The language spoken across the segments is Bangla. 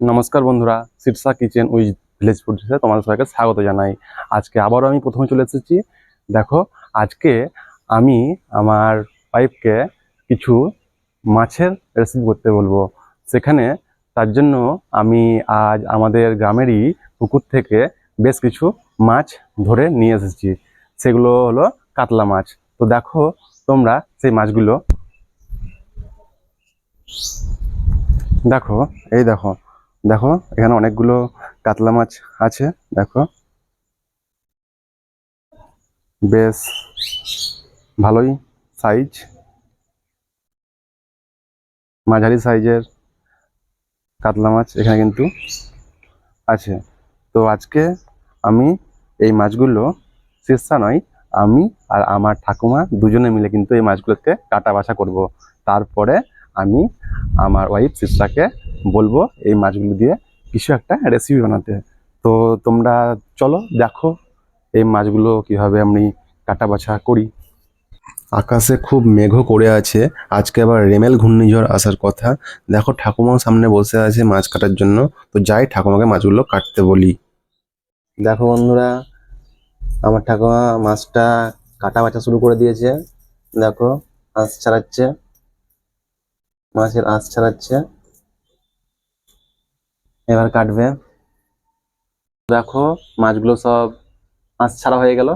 নমস্কার বন্ধুরা শীর্ষা কিচেন উইথ ভিলেজ ফুডসে তোমাদের সবাইকে স্বাগত জানাই। আজকে আবারও আমি প্রথমে চলে এসেছি। দেখো, আজকে আমি আমার ওয়াইফকে কিছু মাছের রেসিপি করতে বলব। সেখানে তার জন্য আমি আজ আমাদের গ্রামেরই পুকুর থেকে বেশ কিছু মাছ ধরে নিয়ে এসেছি। সেগুলো হলো কাতলা মাছ। তো দেখো, তোমরা সেই মাছগুলো দেখো, এই দেখো দেখো, এখানে অনেকগুলো কাতলা মাছ আছে, দেখো। বেশ ভালোই সাইজ মাঝারি সাইজের কাতলা মাছ এখানে কিন্তু আছে। তো আজকে আমি এই মাছগুলো শীর্ষা নয়, আমি আর আমার ঠাকুমা দুজনে মিলে কিন্তু এই মাছগুলোকে কাটা বাছা করব। তারপরে আমি আমার ওয়াইফ শীর্ষাকে বলব এই মাছগুলো দিয়ে কিছু একটা রেসিপি বানাতে তো তোমরা চলো দেখো এই মাছগুলো কীভাবে আমি কাটা বাছা করি। আকাশে খুব মেঘ করে আছে। আজকে আবার রেমেল ঘূর্ণিঝড় আসার কথা। দেখো ঠাকুমাও সামনে বসে আছে মাছ কাটার জন্য। তো যাই ঠাকুমাকে মাছগুলো কাটতে বলি। দেখো বন্ধুরা আমার ঠাকুমা মাছটা কাটা বাছা শুরু করে দিয়েছে। দেখো আঁশ ছাড়াচ্ছে। মাছের আঁশ ছাড়াচ্ছে। এবার কাটবে। দেখো, মাছগুলো সব আঁশ ছাড়া হয়ে গেল।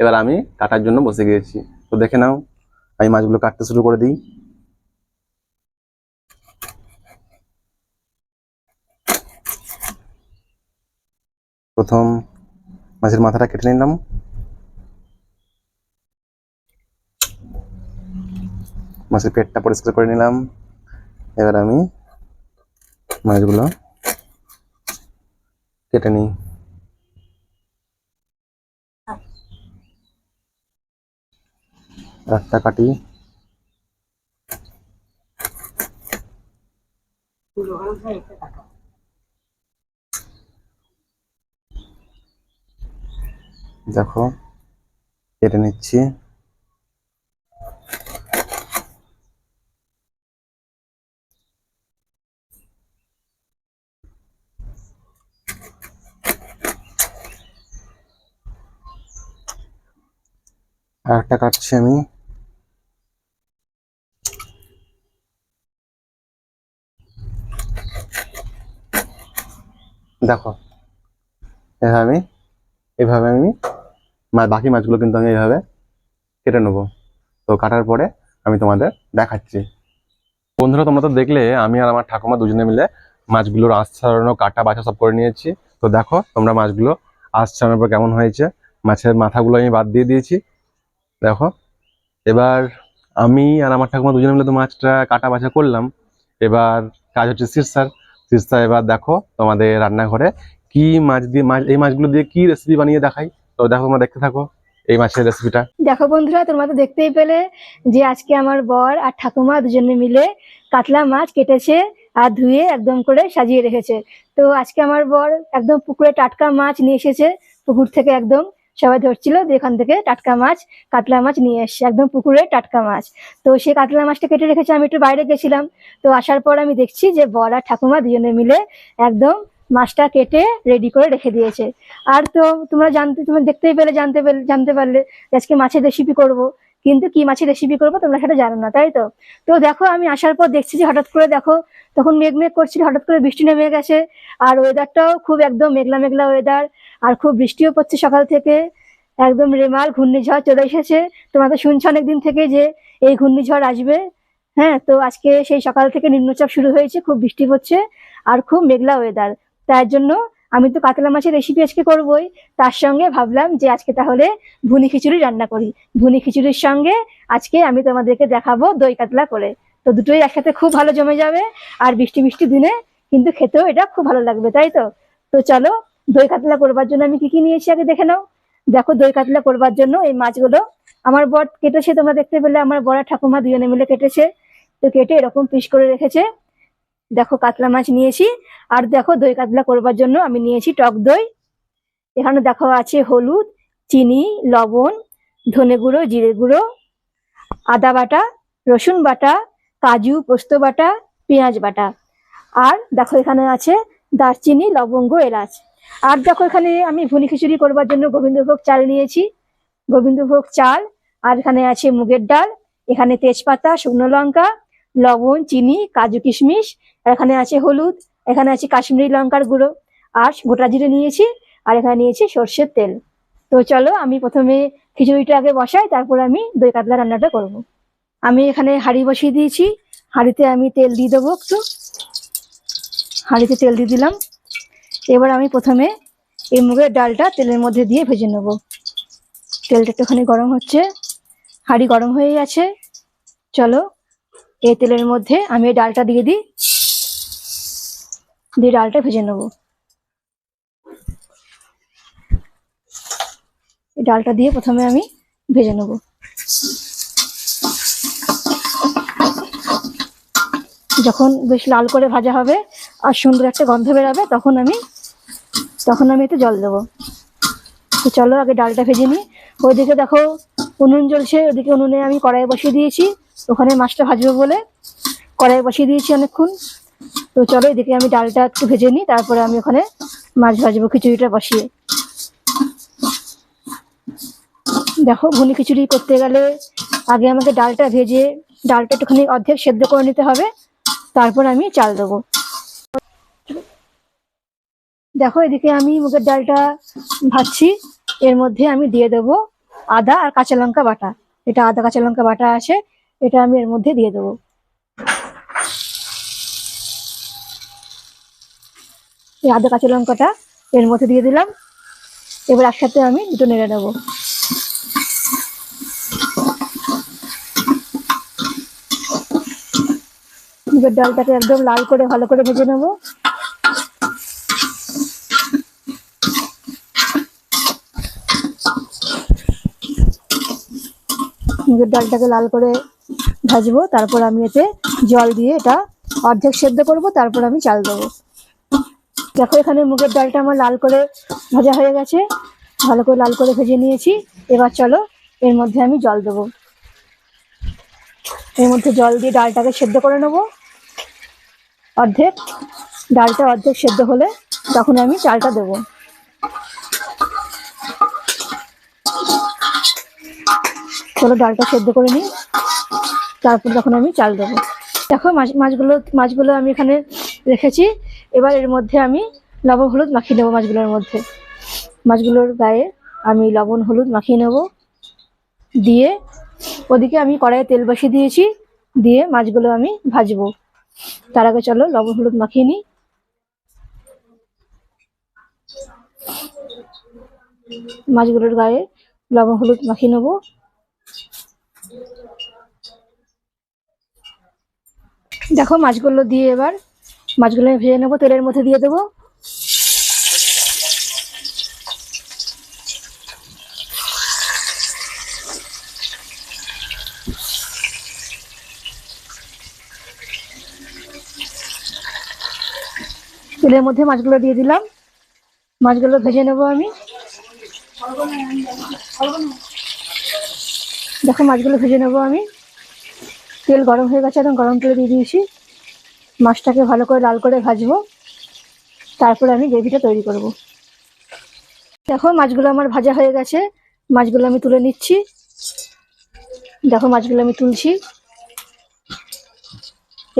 এবার আমি কাটার জন্য বসে গিয়েছি। তো দেখে নাও, আমি মাছগুলো কাটতে শুরু করে দিই। প্রথম মাছের মাথাটা কেটে নিলাম। মাছের পেটটা পরিষ্কার করে নিলাম। এবার আমি মাছগুলো কেটে নিই। একটা কাটি। দেখো কেটে নিচ্ছি। আর একটা কাটছি আমি। দেখো, এভাবে আমি এভাবে আমি বাকি মাছগুলো কিন্তু আমি এইভাবে কেটে নেব। তো কাটার পরে আমি তোমাদের দেখাচ্ছি। বন্ধুরা, তোমরা তো দেখলে, আমি আর আমার ঠাকুমা দুজনে মিলে মাছগুলোর ছাড়ানো কাটা, বাছা সব করে নিয়েছি। তো দেখো, তোমরা মাছগুলো আঁশ পর কেমন হয়েছে? মাছের মাথাগুলো আমি বাদ দিয়ে দিয়েছি। দেখো, এবার আমি আর আমার ঠাকুমা দুজনে মিলে তো মাছটা কাটা বাছা করলাম। এবার কাজ হচ্ছে শীর্ষার শীর্ষা এবার দেখো তোমাদের রান্নাঘরে কি মাছ দিয়ে, মাছ, এই মাছগুলো দিয়ে কি রেসিপি বানিয়ে দেখাই। তো দেখো তোমরা দেখতে থাকো এই মাছের রেসিপিটা দেখো বন্ধুরা, তোমরা তো দেখতেই পেলে যে আজকে আমার বর আর ঠাকুমা দুজনে মিলে কাতলা মাছ কেটেছে আর ধুয়ে একদম করে সাজিয়ে রেখেছে। তো আজকে আমার বর একদম পুকুরে টাটকা মাছ নিয়ে এসেছে, পুকুর থেকে একদম। সবাই ধরছিল দিয়ে এখান থেকে টাটকা মাছ, কাতলা মাছ নিয়ে এসছে, একদম পুকুরে টাটকা মাছ। তো সেই কাতলা মাছটা কেটে রেখেছে, আমি একটু বাইরে গেছিলাম। তো আসার পর আমি দেখছি যে বর আর ঠাকুমা দুজনে মিলে একদম মাছটা কেটে রেডি করে রেখে দিয়েছে। আর তো তোমরা জানতে, তোমরা দেখতেই পেলে, জানতে পেলে, জানতে পারলে আজকে মাছের রেসিপি করব। কিন্তু কি মাছের রেসিপি করব তোমরা সেটা জানো না, তাই তো? তো দেখো, আমি আসার পর দেখছি যে হঠাৎ করে দেখো, তখন মেঘ মেঘ করছিল, হঠাৎ করে বৃষ্টি নেমে গেছে। আর ওয়েদারটাও খুব একদম মেঘলা মেঘলা ওয়েদার আর খুব বৃষ্টিও পড়ছে সকাল থেকে। একদম রেমাল, ঘূর্ণিঝড় চলে এসেছে। তোমরা তো শুনছো অনেকদিন থেকে যে এই ঘূর্ণিঝড় আসবে। হ্যাঁ তো আজকে সেই সকাল থেকে নিম্নচাপ শুরু হয়েছে, খুব বৃষ্টি হচ্ছে আর খুব মেঘলা ওয়েদার তার জন্য আমি তো কাতলা মাছের রেসিপি আজকে করবোই। তার সঙ্গে ভাবলাম যে আজকে তাহলে ভুনি খিচুড়ি রান্না করি। ভুনি খিচুড়ির সঙ্গে আজকে আমি তোমাদেরকে দেখাবো দই কাতলা করে। তো দুটোই একসাথে খুব ভালো জমে যাবে। আর বৃষ্টি বৃষ্টি দিনে কিন্তু খেতেও এটা খুব ভালো লাগবে, তাই তো? তো চলো দই কাতলা করবার জন্য আমি কি কি নিয়েছি আগে দেখে নাও? দেখো দই কাতলা করবার জন্য এই মাছগুলো। আমার বর কেটেছে, তোমরা দেখতে পেলে আমার বড় ঠাকুমা দুজনে মিলে কেটেছে। তো কেটে এরকম পিস করে রেখেছে। দেখো কাতলা মাছ নিয়েছি। আর দেখো দই কাতলা করবার জন্য আমি নিয়েছি টক দই। এখানে দেখো আছে হলুদ, চিনি, লবণ, ধনে গুঁড়ো, জিরে গুঁড়ো, আদা বাটা, রসুন বাটা, কাজু, পোস্ত বাটা, পেঁয়াজ বাটা। আর দেখো এখানে আছে দারচিনি, লবঙ্গ, এলাচ। আর দেখো এখানে আমি ভুনি খিচুড়ি করবার জন্য গোবিন্দভোগ চাল নিয়েছি। গোবিন্দভোগ চাল, আর এখানে আছে মুগের ডাল, এখানে তেজপাতা, শুকনো লঙ্কা, লবণ, চিনি, কাজু কিশমিশ, আর এখানে আছে হলুদ, এখানে আছে কাশ্মীরি লঙ্কার গুঁড়ো, আর গোটা জিরে নিয়েছি, আর এখানে নিয়েছি সর্ষের তেল। তো চলো আমি প্রথমে খিচুড়িটা আগে বসাই, তারপর আমি দই কাতলা রান্নাটা করব। আমি এখানে হাঁড়ি বসিয়ে দিয়েছি, হাঁড়িতে আমি তেল দিয়ে দেবো একটু। হাঁড়িতে তেল দিয়ে দিলাম। এবার আমি প্রথমে এই মুগের ডালটা তেলের মধ্যে দিয়ে ভেজে নেব। তেলটা একটুখানি গরম হচ্ছে। হাঁড়ি গরম হয়ে গেছে। চলো, এই তেলের মধ্যে আমি এই ডালটা দিয়ে দিই। দিয়ে ডালটা ভেজে নেব। এই ডালটা দিয়ে প্রথমে আমি ভেজে নেব। যখন বেশ লাল করে ভাজা হবে আর সুন্দর একটা গন্ধ বেরাবে, তখন আমি তখন আমি একটু জল দেবো। তো চলো, আগে ডালটা ভেজে নিই। ওইদিকে দেখো, উনুন জ্বলছে। ওদিকে উনুনে আমি কড়াই বসিয়ে দিয়েছি। ওখানে মাছটা ভাজবো বলে কড়াই বসিয়ে দিয়েছি অনেকক্ষণ। তো চলো, এদিকে আমি ডালটা একটু ভেজে নিই। তারপরে আমি ওখানে মাছ ভাজবো খিচুড়িটা বসিয়ে। দেখো ঘুনি খিচুড়ি করতে গেলে আগে আমাকে ডালটা ভেজে, ডালটা একটুখানি অর্ধেক সেদ্ধ করে নিতে হবে। তারপর আমি চাল দেবো। দেখো, এদিকে আমি মুগের ডালটা ভাজছি। এর মধ্যে আমি দিয়ে দেবো আদা আর কাঁচা লঙ্কা বাটা। এটা আদা, কাঁচা লঙ্কা বাটা আছে, এটা আমি এর মধ্যে দিয়ে দেবো। এই আদা, কাঁচা লঙ্কাটা এর মধ্যে দিয়ে দিলাম। এবার একসাথে আমি দুটো নেড়ে নেব। মুগের ডালটাকে একদম লাল করে, ভালো করে ভেজে নেব। মুগের ডালটাকে লাল করে ভাজবো, তারপর আমি এতে জল দিয়ে এটা অর্ধেক সেদ্ধ করব, তারপর আমি চাল দেবো। দেখো এখানে মুগের ডালটা আমার লাল করে ভাজা হয়ে গেছে। ভালো করে লাল করে ভেজে নিয়েছি। এবার চলো এর মধ্যে আমি জল দেবো। এর মধ্যে জল দিয়ে ডালটাকে সেদ্ধ করে নেব। অর্ধেক, ডালটা অর্ধেক সেদ্ধ হলে তখন আমি চালটা দেবো। চলো ডালটা সেদ্ধ করে নিই। তারপর তখন আমি চাল দেবো। দেখো মাছ মাছগুলো মাছগুলো আমি এখানে রেখেছি। এবার এর মধ্যে আমি লবণ, হলুদ মাখিয়ে নেব মাছগুলোর মধ্যে। মাছগুলোর গায়ে আমি লবণ, হলুদ মাখিয়ে নেব। দিয়ে ওদিকে আমি কড়াইয়ে তেল বসিয়ে দিয়েছি। দিয়ে মাছগুলো আমি ভাজবো। তার আগে চলো লবণ, হলুদ মাখিয়ে নিই। মাছগুলোর গায়ে লবণ, হলুদ মাখিয়ে নেব। দেখো মাছগুলো দিয়ে এবার মাছগুলো আমি ভেজে নেব, তেলের মধ্যে দিয়ে দেবো। তেলের মধ্যে মাছগুলো দিয়ে দিলাম। মাছগুলো ভেজে নেব আমি। দেখো মাছগুলো ভেজে নেব আমি। তেল গরম হয়ে গেছে একদম গরম তেলে দিয়ে দিয়েছি। মাছটাকে ভালো করে লাল করে ভাজবো। তারপরে আমি গ্রেভিটা তৈরি করব। দেখো, মাছগুলো আমার ভাজা হয়ে গেছে। মাছগুলো আমি তুলে নিচ্ছি। দেখো, মাছগুলো আমি তুলছি।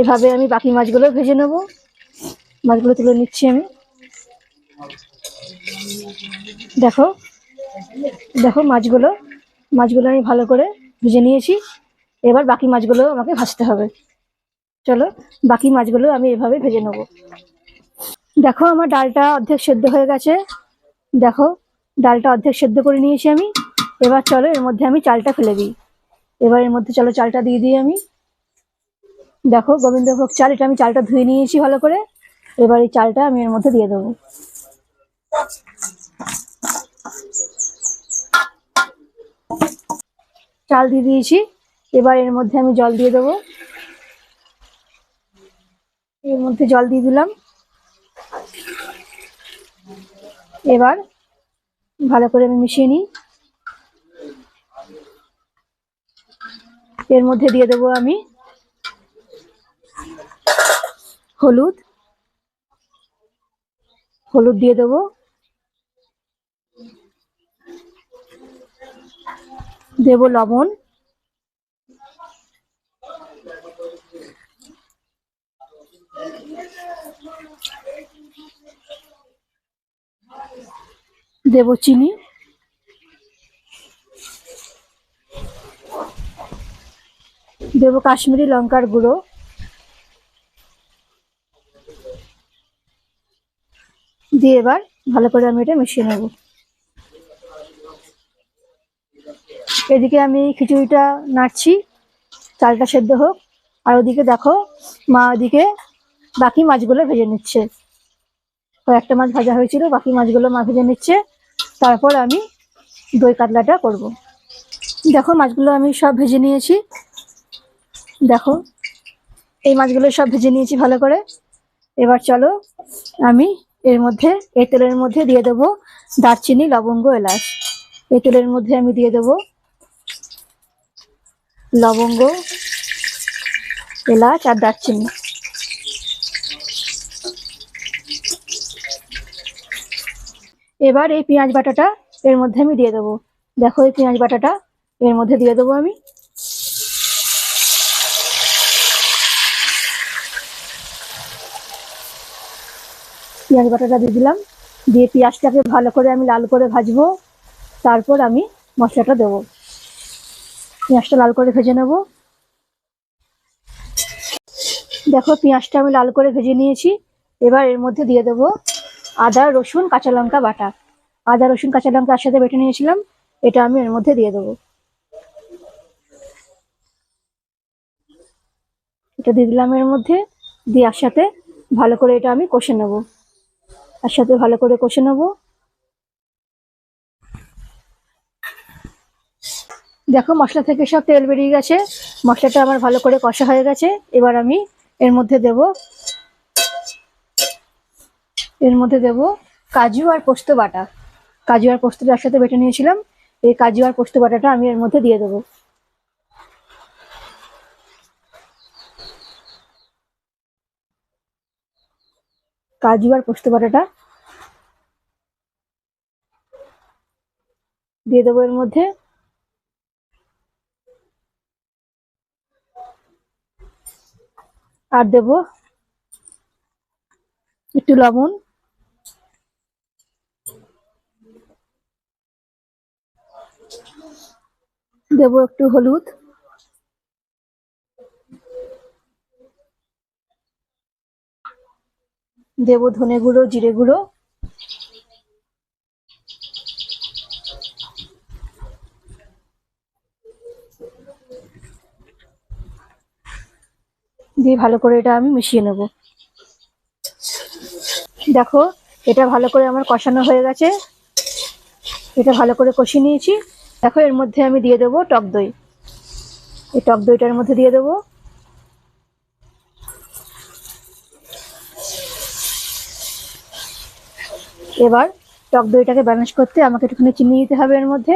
এভাবে আমি বাকি মাছগুলো ভেজে নেব। মাছগুলো তুলে নিচ্ছি আমি। দেখো দেখো মাছগুলো। মাছগুলো আমি ভালো করে ভেজে নিয়েছি। এবার বাকি মাছগুলো আমাকে ভাজতে হবে। চলো, বাকি মাছগুলো আমি এভাবে ভেজে নেব। দেখো, আমার ডালটা অর্ধেক সেদ্ধ হয়ে গেছে। দেখো, ডালটা অর্ধেক সেদ্ধ করে নিয়েছি আমি। এবার চলো, এর মধ্যে আমি চালটা ফেলে দিই। এবার এর মধ্যে চলো, চালটা দিয়ে দিই আমি। দেখো, গোবিন্দভোগ চাল, এটা আমি চালটা ধুয়ে নিয়েছি ভালো করে। এবার এই চালটা আমি এর মধ্যে দিয়ে দেবো। চাল দিয়ে দিয়েছি। এবার এর মধ্যে আমি জল দিয়ে দেবো। এর মধ্যে জল দিয়ে দিলাম। এবার ভালো করে আমি মিশিয়ে নিই। এর মধ্যে দিয়ে দেবো আমি হলুদ। হলুদ দিয়ে দেবো। দেবো লবণ। দেবো চিনি। দেবো কাশ্মীরি লঙ্কার গুঁড়ো। দিয়ে এবার ভালো করে আমি এটা মিশিয়ে নেব। এদিকে আমি খিচুড়িটা নাড়ছি, চালটা সেদ্ধ হোক। আর ওদিকে দেখো, মা ওদিকে বাকি মাছগুলো ভেজে নিচ্ছে। কয়েকটা মাছ ভাজা হয়েছিল, বাকি মাছগুলো মা ভেজে নিচ্ছে। তারপর আমি দই কাতলাটা করব। দেখো, মাছগুলো আমি সব ভেজে নিয়েছি। দেখো, এই মাছগুলো সব ভেজে নিয়েছি ভালো করে। এবার চলো, আমি এর মধ্যে, এই তেলের মধ্যে দিয়ে দেবো দারচিনি, লবঙ্গ, এলাচ। এই তেলের মধ্যে আমি দিয়ে দেবো লবঙ্গ, এলাচ আর দারচিনি। এবার এই পেঁয়াজ বাটাটা এর মধ্যে আমি দিয়ে দেবো। দেখো এই পেঁয়াজ বাটাটা এর মধ্যে দিয়ে দেবো আমি। পেঁয়াজ বাটাটা দিয়ে দিলাম। দিয়ে পেঁয়াজটাকে ভালো করে আমি লাল করে ভাজবো। তারপর আমি মশলাটা দেবো। পেঁয়াজটা লাল করে ভেজে নেব। দেখো পেঁয়াজটা আমি লাল করে ভেজে নিয়েছি। এবার এর মধ্যে দিয়ে দেবো আদা, রসুন, কাঁচা লঙ্কা বাটা। আদা, রসুন, কাঁচা লঙ্কা একসাথে বেটে নিয়েছিলাম, এটা আমি এর মধ্যে দিয়ে দেবো। এটা দিয়ে দিলাম এর মধ্যে, দিয়ে একসাথে ভালো করে এটা আমি কষে নেব। আর সাথে ভালো করে কষে নেব। দেখো, মশলা থেকে সব তেল বেরিয়ে গেছে। মশলাটা আমার ভালো করে কষা হয়ে গেছে। এবার আমি এর মধ্যে দেব এর মধ্যে দেব কাজু আর পোস্ত বাটা। কাজু আর পোস্তটা একসাথে বেটে নিয়েছিলাম, এই কাজু আর পোস্ত বাটাটা আমি এর মধ্যে দিয়ে দেবো। কাজু আর পোস্ত বাটাটা দিয়ে দেবো এর মধ্যে। আর দেব একটু লবণ। দেব একটু হলুদ। দেব ধনে গুঁড়ো, জিরে গুঁড়ো। দিয়ে ভালো করে এটা আমি মিশিয়ে নেব। দেখো, এটা ভালো করে আমার কষানো হয়ে গেছে। এটা ভালো করে কষিয়ে নিয়েছি। দেখো, এর মধ্যে আমি দিয়ে দেবো টক দই। এই টক দইটার মধ্যে দিয়ে দেবো। এবার টক দইটাকে ব্যালেন্স করতে আমাকে একটুখানি চিনি দিতে হবে এর মধ্যে।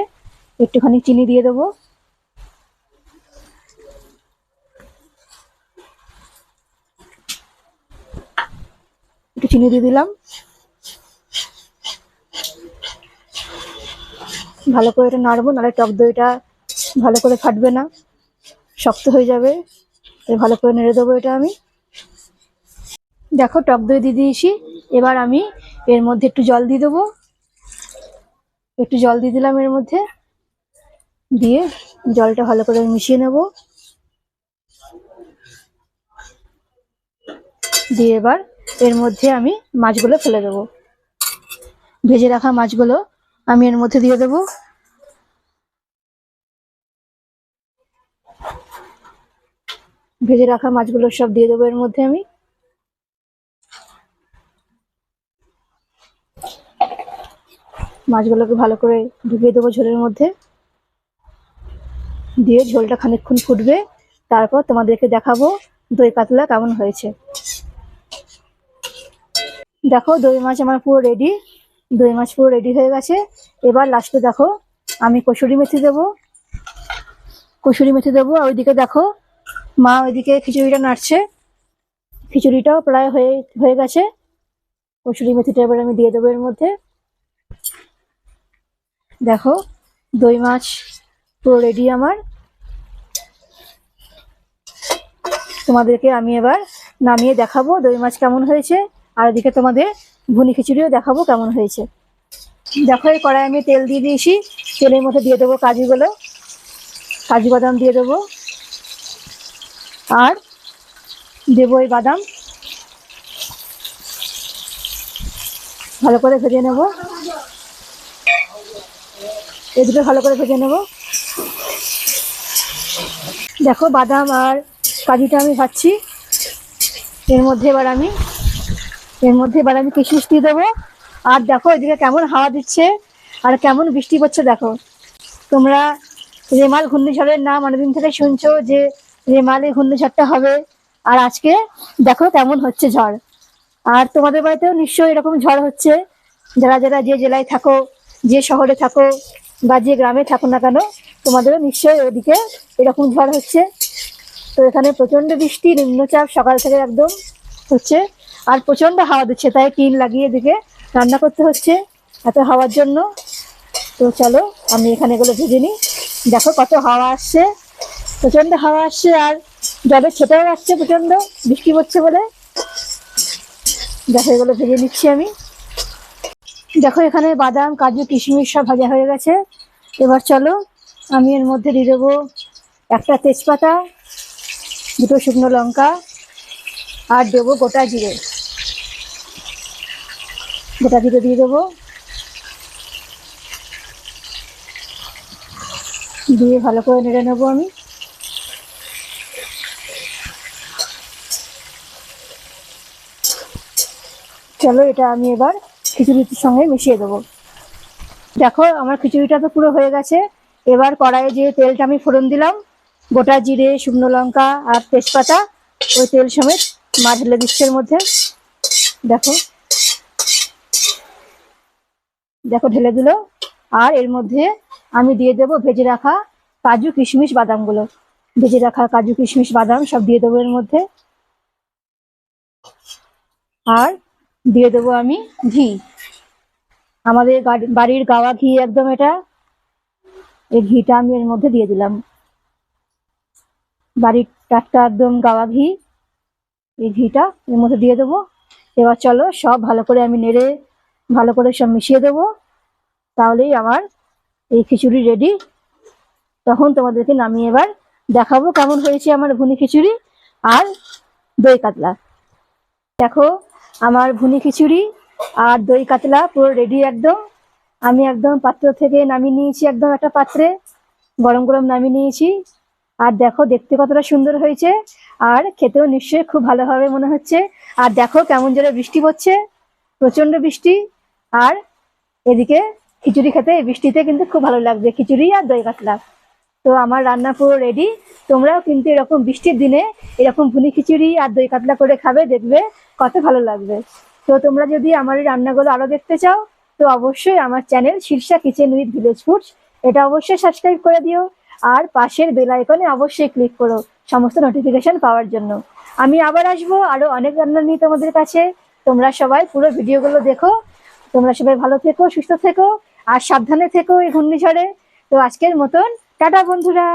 একটুখানি চিনি দিয়ে দেবো। একটু চিনি দিয়ে দিলাম। ভালো করে এটা নাড়বো, নাহলে টক দইটা ভালো করে ফাটবে না। শক্ত হয়ে যাবে, তাই ভালো করে নেড়ে দেবো এটা আমি। দেখো টক দই দিয়ে দিয়েছি, এবার আমি এর মধ্যে একটু জল দিয়ে দেবো। একটু জল দিয়ে দিলাম এর মধ্যে, দিয়ে জলটা ভালো করে মিশিয়ে নেব। দিয়ে এবার এর মধ্যে আমি মাছগুলো ফেলে দেবো। ভেজে রাখা মাছগুলো আমি এর মধ্যে দিয়ে দেবো। ভেজে রাখা মাছগুলো সব দিয়ে দেবো এর মধ্যে আমি। মাছগুলোকে ভালো করে ডুবিয়ে দেবো ঝোলের মধ্যে। দিয়ে ঝোলটা খানিকক্ষণ ফুটবে। তারপর তোমাদেরকে দেখাবো দই কাতলা কেমন হয়েছে। দেখো দই মাছ আমার পুরো রেডি দই মাছ পুরো রেডি হয়ে গেছে। এবার লাস্টে দেখো, আমি কসুরি মেথি দেবো। কসুরি মেথি দেবো, আর ওইদিকে দেখো, মা ওইদিকে খিচুড়িটা নাড়ছে। খিচুড়িটাও প্রায় হয়ে হয়ে গেছে। কসুরি মেথিটা এবার আমি দিয়ে দেবো এর মধ্যে। দেখো, দই মাছ পুরো রেডি আমার। তোমাদেরকে আমি এবার নামিয়ে দেখাবো, দই মাছ কেমন হয়েছে। আর এদিকে তোমাদের ভুনি খিচুড়িও দেখাবো কেমন হয়েছে। দেখো, এই কড়াই আমি তেল দিয়ে দিয়েছি। তেলের মধ্যে দিয়ে দেবো কাজুগুলো। কাজু বাদাম দিয়ে দেবো। আর দেবো এই বাদাম। ভালো করে ভেজে নেব। এই দুটো ভালো করে ভেজে নেব। দেখো, বাদাম আর কাজুটা আমি ভাজছি। এর মধ্যে এবার আমি এর মধ্যে এবার আমি কিশমিশ দিয়ে দেবো। আর দেখো, এদিকে কেমন হাওয়া দিচ্ছে আর কেমন বৃষ্টি পড়ছে, দেখো। তোমরা রেমাল ঘূর্ণিঝড়ের নাম অনেকদিন থেকে শুনছো যে রেমালে ঘূর্ণিঝড়টা হবে। আর আজকে দেখো কেমন হচ্ছে ঝড়। আর তোমাদের বাড়িতেও নিশ্চয়ই এরকম ঝড় হচ্ছে। যারা যারা যে জেলায় থাকো, যে শহরে থাকো বা যে গ্রামে থাকো না কেন, তোমাদেরও নিশ্চয়ই ওদিকে এরকম ঝড় হচ্ছে। তো এখানে প্রচণ্ড বৃষ্টি, নিম্নচাপ সকাল থেকে একদম হচ্ছে আর প্রচণ্ড হাওয়া দিচ্ছে, তাই টিন লাগিয়ে দিকে রান্না করতে হচ্ছে এত হাওয়ার জন্য। তো চলো, আমি এখানে এগুলো ভেজে নিই। দেখো কত হাওয়া আসছে প্রচণ্ড হাওয়া আসছে আর জলের ছেটাও আসছে প্রচণ্ড বৃষ্টি পড়ছে বলে। দেখো এগুলো ভেজে নিচ্ছি আমি। দেখো এখানে বাদাম, কাজু, কিশমিশ সব ভাজা হয়ে গেছে। এবার চলো, আমি এর মধ্যে দিয়ে দেবো একটা তেজপাতা, দুটো শুকনো লঙ্কা, আর দেবো গোটা জিরে। গোটা জিরে দিয়ে দেবো। দিয়ে ভালো করে নেড়ে নেব আমি। চলো, এটা আমি এবার খিচুড়ির সঙ্গে মিশিয়ে দেবো। দেখো, আমার খিচুড়িটা তো পুরো হয়ে গেছে। এবার কড়াইয়ে যে তেলটা আমি ফোড়ন দিলাম, গোটা জিরে, শুকনো লঙ্কা আর তেজপাতা, ওই তেল সমেত মাছ ঢেলে মধ্যে। দেখো দেখো ঢেলে দিল। আর এর মধ্যে আমি দিয়ে দেবো ভেজে রাখা কাজু কিশমিশ বাদামগুলো। ভেজে রাখা কাজু কিশমিশ বাদাম সব দিয়ে দেবো এর মধ্যে। আর দিয়ে দেবো আমি ঘি। আমাদের বাড়ির গাওয়া ঘি একদম এটা, এই ঘিটা আমি এর মধ্যে দিয়ে দিলাম। বাড়ির টাটকা একদম গাওয়া ঘি, এই ঘিটা এর মধ্যে দিয়ে দেবো। এবার চলো সব ভালো করে আমি নেড়ে ভালো করে সব মিশিয়ে দেবো। তাহলেই আমার এই খিচুড়ি রেডি তখন তোমাদেরকে নামিয়ে এবার দেখাবো কেমন হয়েছে আমার ভুনি খিচুড়ি আর দই কাতলা। দেখো, আমার ভুনি খিচুড়ি আর দই কাতলা পুরো রেডি একদম। আমি একদম পাত্র থেকে নামিয়ে নিয়েছি একদম একটা পাত্রে। গরম গরম নামিয়ে নিয়েছি। আর দেখো, দেখতে কতটা সুন্দর হয়েছে। আর খেতেও নিশ্চয়ই খুব ভালো হবে মনে হচ্ছে। আর দেখো কেমন জোরে বৃষ্টি পড়ছে। প্রচণ্ড বৃষ্টি। আর এদিকে খিচুড়ি খেতে, বৃষ্টিতে কিন্তু খুব ভালো লাগবে খিচুড়ি আর দই কাতলা। তো আমার রান্না পুরো রেডি তোমরাও কিন্তু এরকম বৃষ্টির দিনে এরকম ভুনি খিচুড়ি আর দই কাতলা করে খাবে, দেখবে কত ভালো লাগবে। তো তোমরা যদি আমার এই রান্নাগুলো আরও দেখতে চাও, তো অবশ্যই আমার channel Shirsha kitchen with village foods এটা অবশ্যই সাবস্ক্রাইব করে দিও। আর পাশের বেল আইকনে অবশ্যই ক্লিক করো, সমস্ত নোটিফিকেশন পাওয়ার জন্য। আমি আবার আসব আরও অনেক রান্না নিয়ে তোমাদের কাছে। তোমরা সবাই পুরো ভিডিওগুলো দেখো। তোমরা সবাই ভালো থেকো, সুস্থ থেকো, আর সাবধানে থেকো এই ঘূর্ণিঝড়ে। তো আজকের মতন, টাটা বন্ধুরা।